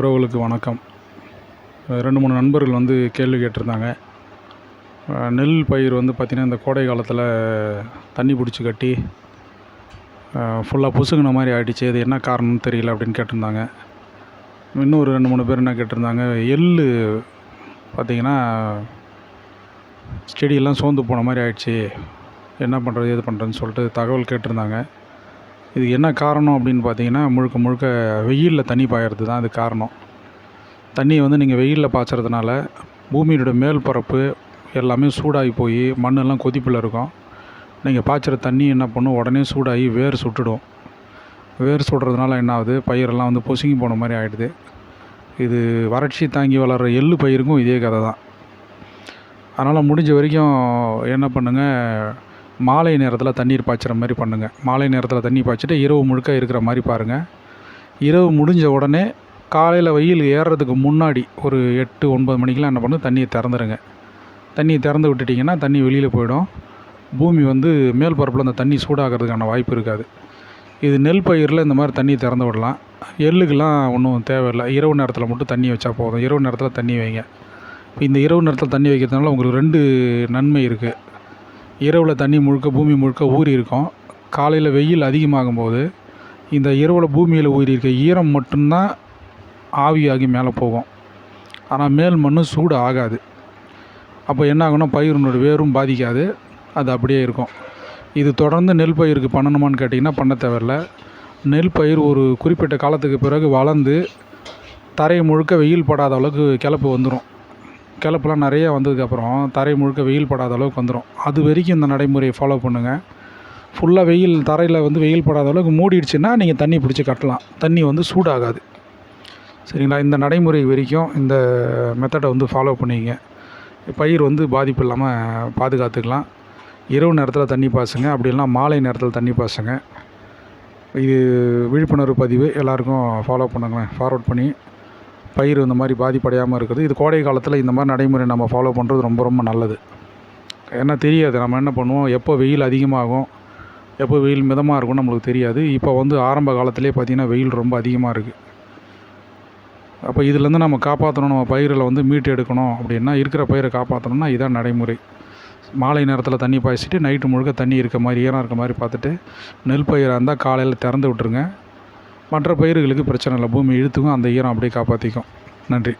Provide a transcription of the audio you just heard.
உறவுகளுக்கு வணக்கம். ரெண்டு மூணு நண்பர்கள் வந்து கேள்வி கேட்டிருந்தாங்க. நெல் பயிர் வந்து பார்த்திங்கன்னா இந்த கோடை காலத்தில் தண்ணி பிடிச்சி கட்டி ஃபுல்லாக பொசுங்கின மாதிரி ஆகிடுச்சு அது என்ன காரணம்னு தெரியல அப்படின்னு கேட்டிருந்தாங்க. இன்னும் ஒரு ரெண்டு மூணு பேர் என்ன கேட்டிருந்தாங்க எள் பார்த்திங்கன்னா செடியெல்லாம் சோர்ந்து போன மாதிரி ஆகிடுச்சி என்ன பண்ணுறது எது பண்ணுறதுன்னு சொல்லிட்டு தகவல் கேட்டிருந்தாங்க. இது என்ன காரணம் அப்படின்னு பார்த்தீங்கன்னா முழுக்க முழுக்க வெயிலில் தண்ணி பாயறது தான் அது காரணம். தண்ணியை வந்து நீங்கள் வெயிலில் பாய்ச்சறதுனால பூமியினுடைய மேல் பரப்பு எல்லாமே சூடாகி போய் மண்ணெல்லாம் கொதிப்பில் இருக்கும். நீங்கள் பாய்ச்சுற தண்ணி என்ன பண்ணும்? உடனே சூடாகி வேர் சுட்டுடும். வேர் சுடுறதுனால என்ன ஆகுது? பயிரெல்லாம் வந்து பொசுங்கி போன மாதிரி ஆகிடுது இது வறட்சி தாங்கி வளர்கிற எள்ளு பயிருக்கும் இதே கதை தான். அதனால் முடிஞ்ச வரைக்கும் என்ன பண்ணுங்கள் மாலை நேரத்தில் தண்ணீர் பாய்ச்சுற மாதிரி பண்ணுங்கள் மாலை நேரத்தில் தண்ணி பாய்ச்சிட்டு இரவு முழுக்க இருக்கிற மாதிரி பாருங்கள் இரவு முடிஞ்ச உடனே காலையில் வெயில் ஏறுறதுக்கு முன்னாடி ஒரு எட்டு ஒன்பது மணிக்கெலாம் என்ன பண்ணும் தண்ணியை திறந்துருங்க. தண்ணியை திறந்து விட்டுட்டிங்கன்னா தண்ணி வெளியில் போயிடும். பூமி வந்து மேல் பரப்பில் அந்த தண்ணி சூடாகிறதுக்கான வாய்ப்பு இருக்காது. இது நெல் பயிரில் இந்த மாதிரி தண்ணி திறந்து விடலாம். எள்ளுக்கெல்லாம் ஒன்றும் தேவையில்லை. இரவு நேரத்தில் மட்டும் தண்ணி வச்சா போதும். இரவு நேரத்தில் தண்ணி வைங்க. இந்த இரவு நேரத்தில் தண்ணி வைக்கிறதுனால உங்களுக்கு ரெண்டு நன்மை இருக்குது இரவில் தண்ணி முழுக்க பூமி முழுக்க ஊறி இருக்கும் காலையில் வெயில் அதிகமாகும் போது இந்த இரவில் பூமியில் ஊறி இருக்க ஈரம் மட்டும்தான் ஆவியாகி மேலே போகும். ஆனால் மேல் மண் சூடு ஆகாது. அப்போ என்ன ஆகும்னா பயிரினோட வேரும் பாதிக்காது. அது அப்படியே இருக்கும். இது தொடர்ந்து நெல் பயிருக்கு பண்ணணுமான்னு கேட்டிங்கன்னா பண்ண தேவையில்ல. நெல் பயிர் ஒரு குறிப்பிட்ட காலத்துக்கு பிறகு வளர்ந்து தரை முழுக்க வெயில் படாத அளவுக்கு கிளப்பு வந்துடும் கிளப்புலாம் நிறைய வந்ததுக்கப்புறம் தரை முழுக்க வெயில் படாத அளவுக்கு வந்துடும் அது வரைக்கும் இந்த நடைமுறையை ஃபாலோ பண்ணுங்கள் ஃபுல்லாக வெயில் தரையில் வந்து வெயில் படாத அளவுக்கு மூடிடுச்சுன்னா நீங்கள் தண்ணி பிடிச்சி கட்டலாம். தண்ணி வந்து சூடாகாது. சரிங்களா? இந்த நடைமுறை வரைக்கும் இந்த மெத்தடை வந்து ஃபாலோ பண்ணிங்க பயிர் வந்து பாதிப்பு இல்லாமல் பாதுகாத்துக்கலாம். இரவு நேரத்தில் தண்ணி பாய்ச்சுங்க அப்படி இல்லைனா மாலை நேரத்தில் தண்ணி பாசுங்க. இது விழிப்புணர்வு பதிவு. எல்லாருக்கும் ஃபாலோ பண்ணுங்களேன். ஃபார்வர்ட் பண்ணி பயிர் இந்த மாதிரி பாதிப்படையாமல் இருக்குது. இது கோடை காலத்தில் இந்த மாதிரி நடைமுறை நம்ம ஃபாலோ பண்ணுறது ரொம்ப ரொம்ப நல்லது. ஏன்னா தெரியாது. நம்ம என்ன பண்ணுவோம்? எப்போ வெயில் அதிகமாகும்? எப்போ வெயில் மிதமாக இருக்கும்னு நம்மளுக்கு தெரியாது. இப்போ வந்து ஆரம்ப காலத்திலே பார்த்திங்கன்னா வெயில் ரொம்ப அதிகமாக இருக்குது அப்போ இதுலேருந்து நம்ம காப்பாற்றணும் நம்ம பயிரில் வந்து மீட்டு எடுக்கணும் அப்படின்னா இருக்கிற பயிரை காப்பாற்றணும்னா இதான் நடைமுறை. மாலை நேரத்தில் தண்ணி பாய்ச்சிட்டு நைட்டு முழுக்க தண்ணி இருக்க மாதிரி ஈரம் இருக்க மாதிரி பார்த்துட்டு நெல் பயிராக இருந்தால் காலையில் திறந்து விட்டுருங்க. மற்ற பயிர்களுக்கு பிரச்சனை இல்லை. பூமி இழுத்துக்கும் அந்த ஈரம் அப்படியே காப்பாற்றிக்கும் நன்றி.